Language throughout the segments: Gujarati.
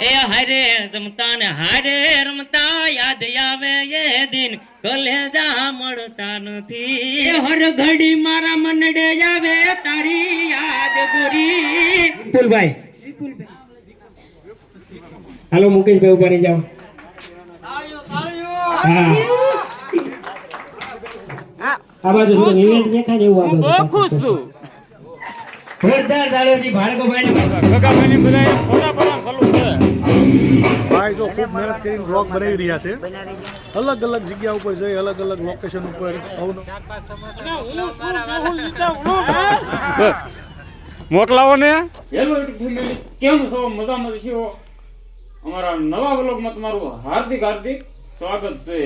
એ હારે રમતા ને હારે રમતા યાદ આવે એ દિન. કલેજા મળતા નથી. હર ઘડી મારા મનડે આવે તારી યાદ ગોરી. વિપુલભાઈ. હાલો મુકેશભાઈ ઊભા રહી જાઓ. હા. આ બાજુ થોડું દેખાય એવું આ બાજુ. ખુશ છું. જોરદાર તાળીઓથી ભાર્ગવભાઈને ગગાભાઈની બધાએ ફોટા પાડવાનું ચાલુ છે. ભાઈ જો ખૂબ મહેનત કરીને બ્લોગ બનાવી રહ્યા છે. અલગ અલગ જગ્યા ઉપર જઈ અલગ અલગ લોકેશન ઉપર મોકલાવો ને. હેલો ફેમિલી કેમ છો? મજામાં છો? અમારા નવા વ્લોગમાં તમારું હાર્દિક હાર્દિક સ્વાગત છે.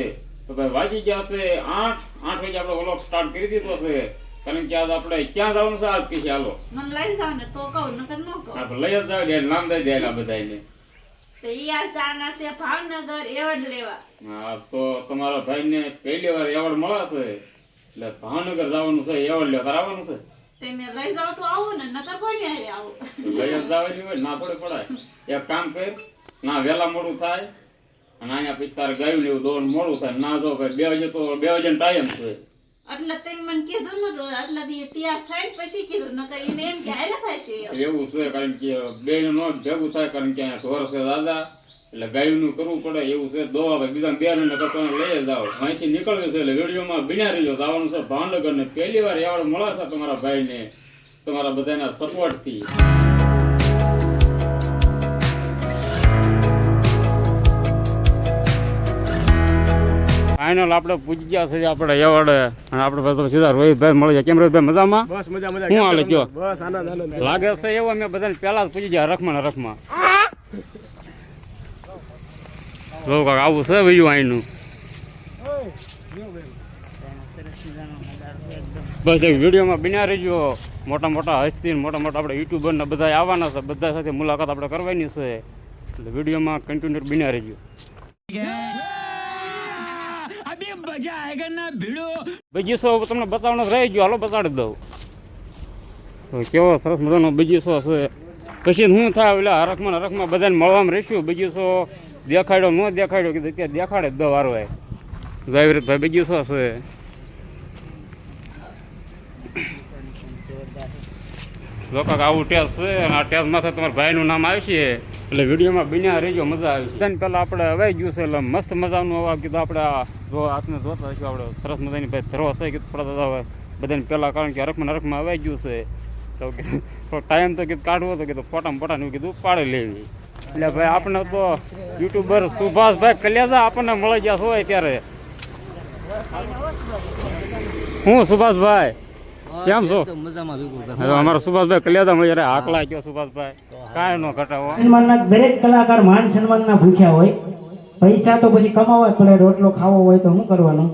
તો ભાઈ વાગી ગયા છે આઠ. આઠ વાગે આપણે વ્લોગ સ્ટાર્ટ કરી દીધો છે. કારણ કે આજ આપણે ક્યાં જવાનું છે? આજ કે હાલો. મને લઈ જાવ ને તો કહું નકર ન કહું. લઈ જ જાવ દે નામ દઈ દે બધાને તો ઈ આ જાના છે ભાવનગર એવડ લેવા. હા તો તમારા ભાઈને પહેલી વાર એવોર્ડ મળે છે એટલે ભાવનગર જવાનું છે એવોર્ડ લેવા આવવાનું છે? તેને લઈ જાવ તો આવો ને નકર કોઈ હારે આવું? લઈ જ જવાની હોય ના થોડી પડાય. એક કામ કર ના વેલા મોડું થાય અને અહીંયા પછી તારે ગાયું લેવું દોડ મોડું થાય ના જો ભાઈ બે વાગે તો બે વાગે ટાઈમ છે. એટલે તે મને કીધું ને એટલે દી તૈયાર થઈને પછી કીધું નકર એને એમ કે થાય છે એવું છે, કારણ કે બે નો ભેગું થાય, કારણ કે ઢોર છે દાદા એટલે ગાયનું કરવું પડે, એવું છે, દોવા ભાઈ બીજા બે ને કરતો લઈ જાઓ. અહીંથી નીકળવું છે, એટલે વિડીયોમાં બિના રહીજો, જવાનું છે ભાવનગર ને પહેલી વાર એવડ મળે છે તમારા ભાઈને, તમારા બધાના સપોર્ટથી ફાઇનલ આપણે પૂજી ગયા છે આપણે એવડે અને આપણે પાસે સીધા રોહિતભાઈ મળી જાય કેમ રોહિતભાઈ મજામાં? બસ મજા મજા. શું હાલે કયો? બસ આનંદ આનંદ. લાગે છે એવો મેં બધાને પહેલા જ પૂછી ગયા રખમાં રખમાં. લો કાક આવું છે બીજું અહીંનું? બસ એક વિડીયોમાં બિના રહીજો. મોટા મોટા હસ્તી મોટા મોટા આપણે યુટ્યુબર ને બધા આવવાના છે. બધા સાથે મુલાકાત આપણે કરવાની છે. એટલે વિડીયોમાં કન્ટિન્યુ બિના રહીજો. બગીચો તમને બતાવવાનો રહી ગયો. હાલો, બતાડી દઉં. કેવો સરસ મજાનો બગીચો છે. પછી શું થાય એટલે હરખમાં હરખમાં બધાને મળવામાં રહીશું. બગીચો દેખાડ્યો, ન દેખાડ્યો કે ત્યાં દેખાડે દો વારો જાવીરતભાઈ બગીચો છે. લોકો આવું ટેસ્ટ છે અને આ ટેસ્ટ માથે તમારા ભાઈનું નામ આવશે. એટલે વિડીયોમાં બિના રહેજો મજા આવી છે. પહેલાં આપણે હવાઈ ગયું છે, એટલે મસ્ત મજાનું હવા કીધું આપણે જો હાથને જોતા હશું આપણે સરસ મજાની ભાઈ ધરો છે, કીધું થોડા હવે. બધાને પહેલાં કારણ કે હરખમાં હરખમાં હવાઈ ગયું છે. તો થોડો ટાઈમ તો કીધું કાઢવો તો કીધું ફોટામાં ફોટાનું કીધું પાડી લેવી. એટલે ભાઈ આપણે તો યુટ્યુબર સુભાષભાઈ કલ્યાજા આપણને મળી ગયા હોય ત્યારે. હું સુભાષભાઈ? કેમ છો? અમારા સુભાષભાઈ કલિયાજા મળી જ્યારે આકલા કયો સુભાષભાઈ. કાંઈ નો ઘટાવો. સન્માનના દરેક કલાકાર માન સન્માનના ભૂખ્યા હોય. પૈસા તો પછી કમાવો પડે. રોટલો ખાવો હોય તો શું કરવાનું?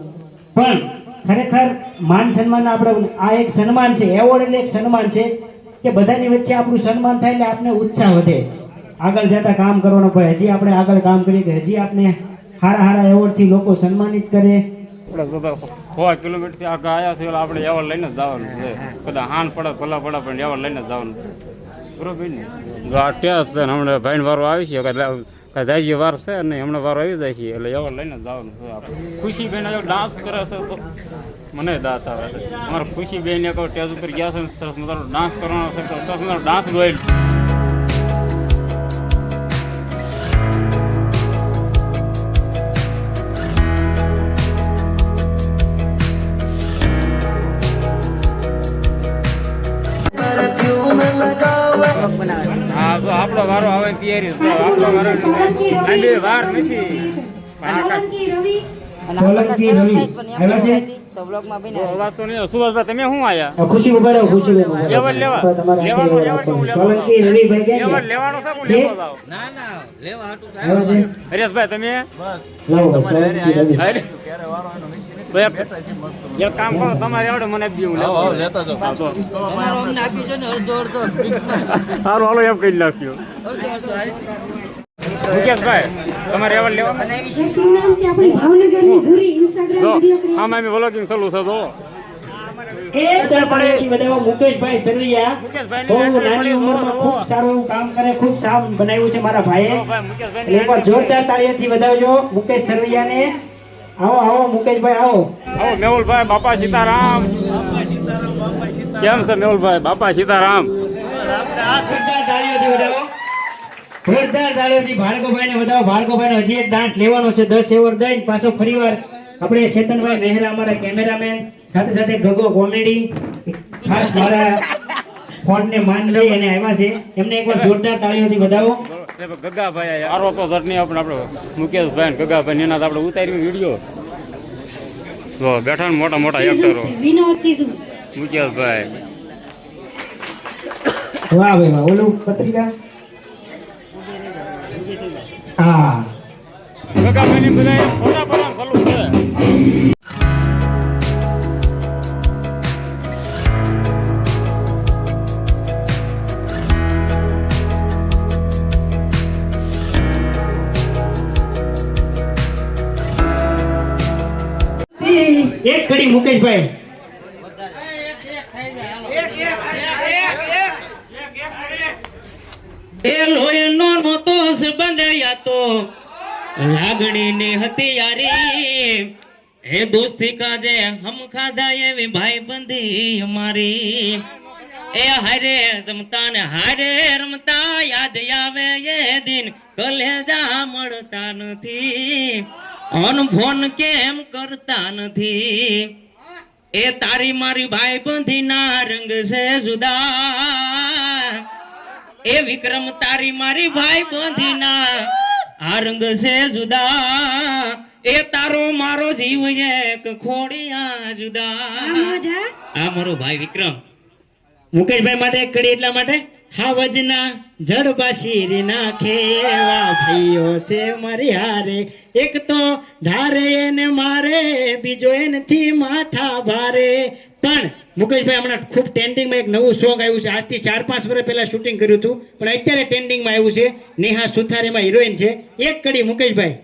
પણ ખરેખર માન સન્માન આપણે આ એક સન્માન છે. એવોર્ડ એટલે એક સન્માન છે કે બધાની વચ્ચે આપણું સન્માન થાય એટલે આપણે ઉત્સાહ વધે. આગળ જતા કામ કરવાનો ભાઈ હજી આપણે આગળ કામ કરીએ કે હજી આપણે સારા સારા એવોર્ડથી લોકો સન્માનિત કરે. સો કિલોમીટરથી આગળ આવ્યા છે એટલે આપણે એવા લઈને જ જવાનું છે. કદાચ હાન પડે ભલા પડે પણ એવા લઈને જ જવાનું બરોબર ને? જો આ ટેસ છે હમણાં ભાઈને વારો આવી છે કાંઈ જાય વાર છે અને હમણાં વારો આવી જાય છે એટલે એવડ લઈને જવાનું છે આપણે. ખુશી બેન જો ડાન્સ કરે છે તો? મને દાંત આવે. છે અમારા ખુશી બેન એક ટેજ ઉપર ગયા છે સરસ મજાનો ડાન્સ કરવાનો છે તો સરસ મજાનો ડાન્સ ગોયેલ. વારો આવે તૈયારી છે. આપણો વારો બે વાર નથી. સોલંકી રવિ. આવ્યા છે અવાજ તો નહીં સુભાષભાઈ તમે શું આયા? ખુશી ઊભા રહો ખુશી લેવા લેવા. લેવાનો. સોલંકી રવિભાઈ લેવા? લેવાનો છે લેવા જાવ આવ્યા છે? હરેશભાઈ તમે? લાવો સોલંકી રવિ. અરે તો એક એક કામ કરો તમારે આવડે મને આપી હું લેતો. હા. સારું હાલો એમ કહી નાખ્યું. મુકેશભાઈ તમારે એવડ લેવા? આમાં એમ વ્લોગિંગ ચાલુ છે જો. મુકેશભાઈ સરવૈયા બહુ નાની ઉંમરમાં ખૂબ સારું એવું કામ કરે ખૂબ સામ બનાવ્યું છે મારા ભાઈએ. એકવાર જોરદાર તાળીઓથી વધાવજો મુકેશ સરવૈયાને આવો આવો મુકેશભાઈ આવો. આવો મેહુલભાઈ બાપા સીતારામ. કેમ છે મેહુલભાઈ બાપા સીતારામ? જોરદાર તાળીઓથી તાળીઓથી ભાર્ગવભાઈને વધાવો. ભાર્ગવભાઈને હજી એક ડાન્સ લેવાનો છે દસ એવોર્ડ દઈને પાછો ફરીવાર આપણે ચેતનભાઈ મહેરા અમારા કેમેરામેન સાથે સાથે ગગો કોમેડી ખાસ મારા ફોનને માન લઈ અને આવ્યા છે. એમને એકવાર જોરદાર તાળીઓથી વધાવો. ગગાભાઈ આરો તો ધરની આપણે આપણે મુકેશભાઈ ને ગગાભાઈ એના આપણે ઉતાર્યું વીડિયો. જો બેઠા ને મોટા મોટા એક્ટરો મુકેશભાઈ. વાહ ભાઈ વાહ ઓલું પત્રિકા? હા. ગગાભાઈ ની બધા ફોટા પડવા ચાલુ છે. એક મુકેશભાઈ. લાગણી ની હતી યારી દોસ્તી કાજે હમ ખાધા ભાઈ બંધી અમારી. એ હારે જમતા હારે રમતા યાદ આવે એ દિન. કલેજા મળતા નથી. અન ફોન કેમ કરતા નથી? એ તારી મારી ભાઈ બંધી ના રંગ છે જુદા. એ વિક્રમ તારી મારી ભાઈ બંધીના આ રંગ છે જુદા. એ તારો મારો જીવ એક ખોડિયા જુદા. આ મારો ભાઈ વિક્રમ. મુકેશભાઈ માટે એક કડી એટલા માટે? હાવજના જડબાશીરી નાખે એવા ભાઈઓ છે મારી હારે. એક તો ધારે એને મારે, બીજો એનથી માથા ભારે. પણ મુકેશભાઈ, હમણાં ખૂબ ટ્રેન્ડિંગમાં એક નવું સોંગ આવ્યું છે. આજથી ચાર પાંચ વર્ષ પહેલાં શૂટિંગ કર્યું હતું. પણ અત્યારે ટ્રેન્ડિંગમાં આવ્યું છે. નેહા સુથારેમાં હિરોઈન છે. એક કડી મુકેશભાઈ.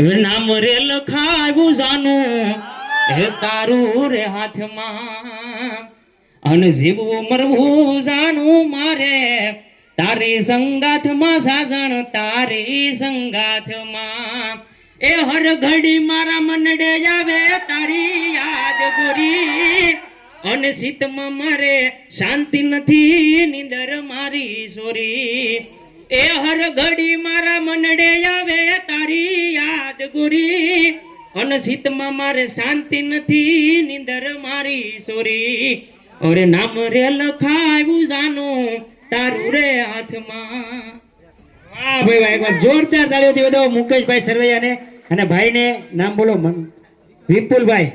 નામ રે લખાયું જાનું. હે તારું રે હાથમાં. અને જીવવું મરવું જાનું મારે. તારી સંગાથમાં સાજણ, તારી સંગાથમાં. એ હર ઘડી મારા મનડે આવે તારી યાદ ગોરી. અને શીતમાં મારે શાંતિ નથી, નીંદર મારી સોરી. એ હર ઘડી મારા મનડે આવે તારી યાદ ગોરી. અને શીતમાં મારે શાંતિ નથી, નીંદર મારી સોરી. અરે નામ રે લખાયું જાનું તારું રે હાથમાં. વાહ ભાઈ વાહ એકવાર જોરદાર તાળીઓથી બધો મુકેશભાઈ સરવૈયાને અને ભાઈને નામ બોલો મન- વિપુલભાઈ.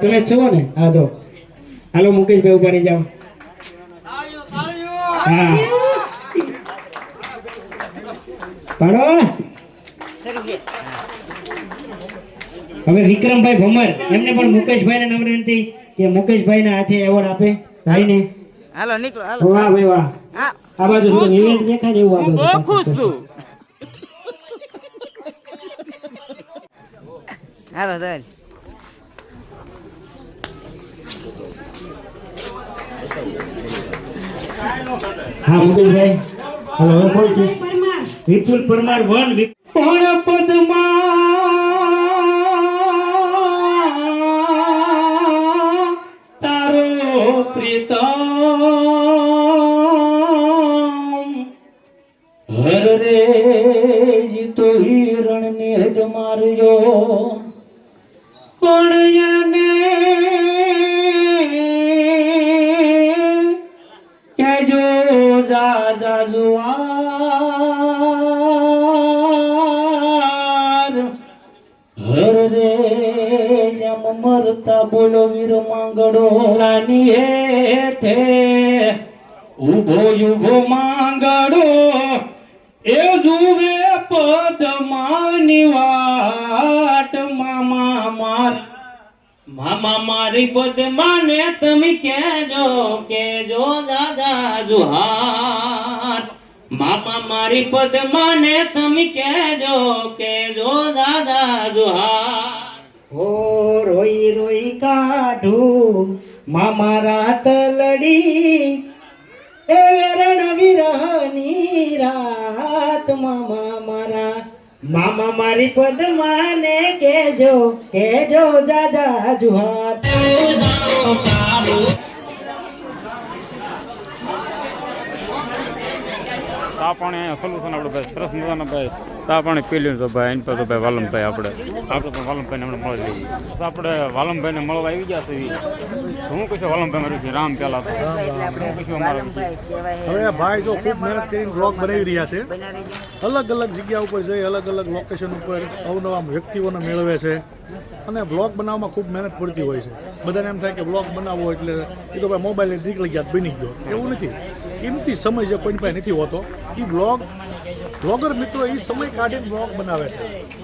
તમે છો ને? હા જો. હાલો મુકેશભાઈ ઊભા રહી જાઓ. હા. પાડો. હવે વિક્રમભાઈ ભમર એમને પણ મુકેશભાઈને નમ્ર વિનંતી કે મુકેશભાઈના હાથે એવોર્ડ આપે. ભાઈને. હાલો નીકળો હાલો. વાહ ભાઈ વાહ. હા. આ બાજુ થોડું event દેખાય ને એવું આ બાજુ? ખુશ છું. હાલો ચાલ હા મુકેશભાઈ. હાલો હવે કોણ છે? પરમાર. વિપુલ પરમાર વન લાની હેઠે ઊભો ઊભો માંગડો, એ જુએ પદમાની વાટ. મામા માર, મામા મારી પદ માને તમે કેજો કેજો દાદા જુહાર. મામા મારી પદમાને તમે કહેજો કેજો દાદા જુહાર. ઓ રોઈ રોઈ કાઢું મામા રાત લડી, એ વેરણ વિરહની રાત. મામા મારા, મામા મારી પદમાને કેજો કેજો જાજા જુહાર. ચા પાણી સોલ્યુશન આપણે ભાઈ. સરસ મજાના ભાઈ. ચા પાણી પી લીધું તો ભાઈ. એની પર તો ભાઈ વાલમભાઈ આપણે આપણે તો વાલમભાઈને હમણાં મળી લઈએ. બસ આપણે વાલમભાઈને મળવા આવી ગયા છે હું કહીશું વાલમભાઈ મારું છે રામ પેલા હવે ભાઈ જો ખૂબ મહેનત કરીને બ્લોગ બનાવી રહ્યા છે. અલગ અલગ જગ્યા ઉપર જઈ અલગ અલગ લોકેશન ઉપર અવનવા વ્યક્તિઓને મેળવે છે. અને બ્લોગ બનાવવામાં ખૂબ મહેનત પડતી હોય છે. બધાને એમ થાય કે બ્લોગ બનાવવો એટલે એ તો ભાઈ મોબાઈલ નીકળી ગયા બની ગયો. એવું નથી. કિંમતી સમય જે કોઈની પાસે નથી હોતો એ બ્લોગ બ્લોગર મિત્રો એ સમય કાઢીને બ્લોગ બનાવે છે.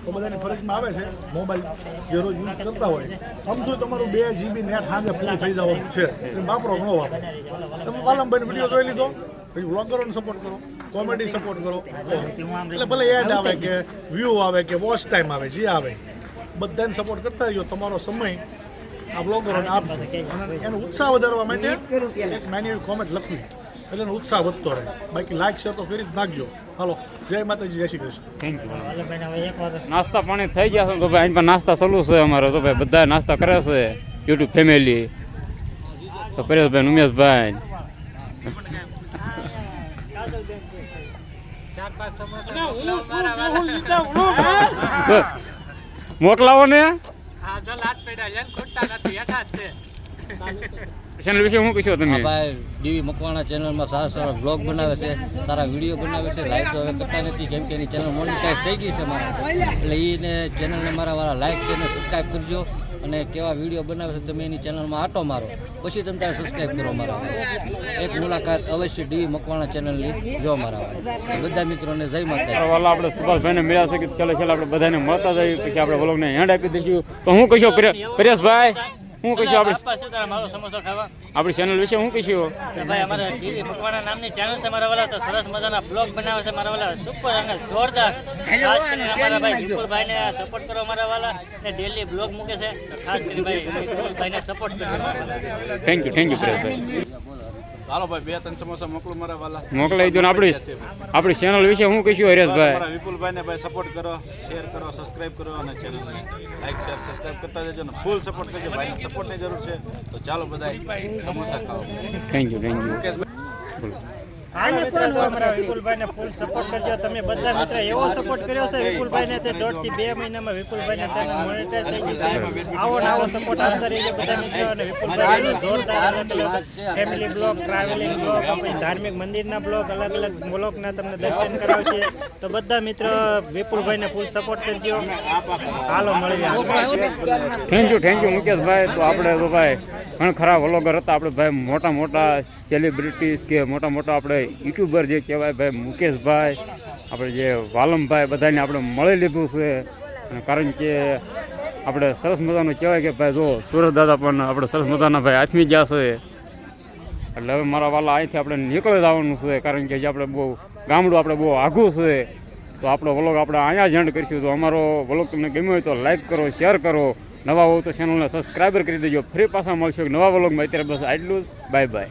તો બધાની ફરજમાં આવે છે મોબાઈલ જે રોજ યુઝ કરતા હોય. આમ તો તમારું બે જીબી નેટ સાંજે પૂરું થઈ જવાનું છે. વાપરો ન વાપરો. તમે વાલમભાઈનો વીડિયો જોઈ લીધો? પછી બ્લોગરોને સપોર્ટ કરો કોમેડી સપોર્ટ કરો. એટલે ભલે એડ આવે કે વ્યૂ આવે કે વોચ ટાઈમ આવે જે આવે. બધાને સપોર્ટ કરતા રહ્યો તમારો સમય આ બ્લોગરોને આપજો. અને એનો ઉત્સાહ વધારવા માટે એક નાની એવી કોમેન્ટ લખવી. એટલે એનો ઉત્સાહ વધતો રહે. બાકી લાઈક શેર તો કરી જ નાખજો. હાલો જય માતાજી જય શ્રી કૃષ્ણ. થેન્ક યુ નાસ્તા પાણી થઈ ગયા છે તો ભાઈ અહીં પર નાસ્તા ચાલુ છે અમારે. તો ભાઈ બધા નાસ્તા કરે છે યુટ્યુબ ફેમિલી તો પરેશભાઈ ને ઉમેશભાઈ. તો મોકલાવો ને. ચેનલ વિશે શું કહીશો તમે? ભાઈ ડીવી મકવાણા ચેનલમાં સારા સારા બ્લોગ બનાવે છે સારા વીડિયો બનાવે છે. લાઈક તો હવે કરતા નથી કેમ કે એની ચેનલ મોનિટાઈઝ થઈ ગઈ છે મારા એટલે એને ચેનલને મારા વાળા લાઈક છે ને સબસ્ક્રાઈબ કરજો. અને કેવા વીડિયો બનાવે છે તમે એની ચેનલમાં આટો મારો. પછી તમે તારે સબસ્ક્રાઈબ કરો મારા એક મુલાકાત અવશ્ય ડીવી મકવાણા ચેનલની જો મારા બધા મિત્રોને જય માતા વાલા આપણે સુભાષભાઈને મળ્યા છે કે ચાલે છેલ્લે આપણે બધાને મળતા જઈએ. પછી આપણે વ્લોગને હેન્ડ આપી દઈશું. તો હું કહીશું પરે- પરેશભાઈ હું કહીશું આપણે? મારો સમોસો ખાવા? આપણી ચેનલ વિશે હું કહીશું? ભાઈ અમારે ડીવી મકવાણા નામની ચેનલ છે મારા વાળા તો સરસ મજાના બ્લોગ બનાવે છે મારા વાળા સુપર અને જોરદાર. ખાસ કરીને અમારા ભાઈ વિપુલભાઈને સપોર્ટ કરો મારા વાલા. ને ડેલી બ્લોગ મૂકે છે. ખાસ કરીને ભાઈ વિપુલભાઈને સપોર્ટ કરો. Thank you thank you Pareshbhai હાલો ભાઈ બે ત્રણ સમોસા મોકલો મારા વાલા. મોકલાવી દો ને આપણી આપણી ચેનલ વિશે હું કહીશું હરેશભાઈ. મારા વિપુલભાઈને ભાઈ સપોર્ટ કરો શેર કરો સબસ્ક્રાઇબ કરો અને ચેનલને લાઈક શેર સબસ્ક્રાઇબ કરતા જજો ને ફૂલ સપોર્ટ કરજો. ભાઈને સપોર્ટની જરૂર છે. તો ચાલો બધા સમોસા ખાઓ. Thank you thank you Mukeshbhai વિપુલભાઈને full support કરજો. તમે બધા મિત્ર એવો સપોર્ટ કર્યો છે? વિપુલભાઈને તે દોઢથી બે મહિનામાં વિપુલભાઈને ચેનલ મોનેટાઈઝ થઈ ગઈ છે. આવો ને આવો સપોર્ટ આપતા રહીજો બધા મિત્રો અને વિપુલભાઈ જોરદાર અલગ અલગ ફેમિલી બ્લોગ ટ્રાવેલિંગ બ્લોગ પછી ધાર્મિક મંદિરના બ્લોગ અલગ અલગ બ્લોગના તમને દર્શન કરાવશે તો બધા મિત્રો વિપુલભાઈને ફૂલ સપોર્ટ કરજો. હાલો મળીએ. Thank you thank you Mukeshbhai. તો આપણે તો ભાઈ ઘણા ખરા વ્લોગર હતા. આપણે ભાઈ મોટા મોટા સેલિબ્રિટીઝ કે મોટા મોટા આપણે યુટ્યુબર જે કહેવાય, ભાઈ મુકેશભાઈ, આપણે જે વાલમભાઈ બધાને આપણે મળી લીધું છે. અને કારણ કે આપણે સરસ મજાનું કહેવાય કે ભાઈ જો સુરત દાદા પણ આપણે સરસ મજાના ભાઈ આથમી ગયા છે. એટલે હવે મારા વાલા અહીંથી આપણે નીકળી જવાનું છે, કારણ કે જે આપણે બહુ ગામડું આપણે બહુ આઘું છે. તો આપણો વ્લોગ આપણે અહીંયા જ એન્ડ કરીશું. તો અમારો વ્લોગ તમને ગમ્યો હોય તો લાઈક કરો શેર કરો. નવા હોવ તો ચેનલને સબસ્ક્રાઈબર કરી દેજો. ફરી પાછા મળશું નવા વ્લોગમાં અત્યારે બસ આટલું બાય બાય